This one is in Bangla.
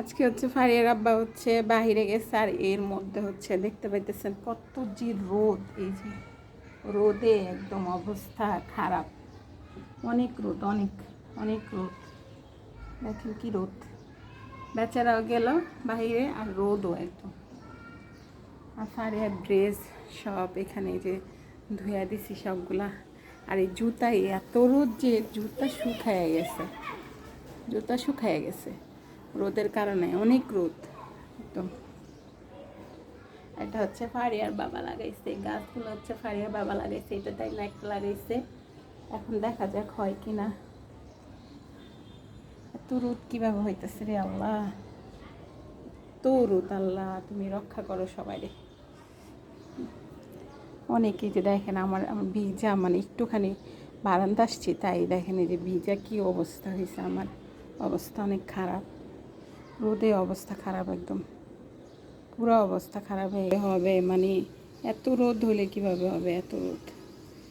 আজকে হচ্ছে ফারিয়ার আব্বা হচ্ছে বাহিরে গেছে আর এর মধ্যে হচ্ছে দেখতে পাইতেছেন কত যে রোদ, এই যে রোদে একদম অবস্থা খারাপ। অনেক রোদ, অনেক অনেক রোদ। দেখেন কি রোদ। বেচারাও গেল বাইরে আর রোদও একদম। আর ফারিয়ার ড্রেস সব এখানে যে ধুয়া দিছি সবগুলা। আর এই জুতাই এত রোদ যে জুতা শুকায় গেছে, জুতা শুকায় গেছে। রোদের কারণে, অনেক রোদ। একদম এটা হচ্ছে ফারিয়ার বাবা লাগাইছে, গাছগুলো হচ্ছে ফারিয়ার বাবা লাগাইছে, এটা তাই না একটা লাগাইছে। এখন দেখা যাক হয় কি না। এত রোদ কীভাবে হইতেছে রে আল্লাহ। তো রোদ আল্লাহ, তুমি রক্ষা করো সবাই রে। অনেকেই যে দেখেন আমার আমার ভিজা মানে একটুখানি বারান্দা আসছি, তাই দেখেন এই যে ভিজা কী অবস্থা হয়েছে আমার অবস্থা অনেক খারাপ। রোদে অবস্থা খারাপ একদম। পুরো অবস্থা খারাপ হয়ে হবে মানে এত রোদ হলে কীভাবে হবে এত রোদ?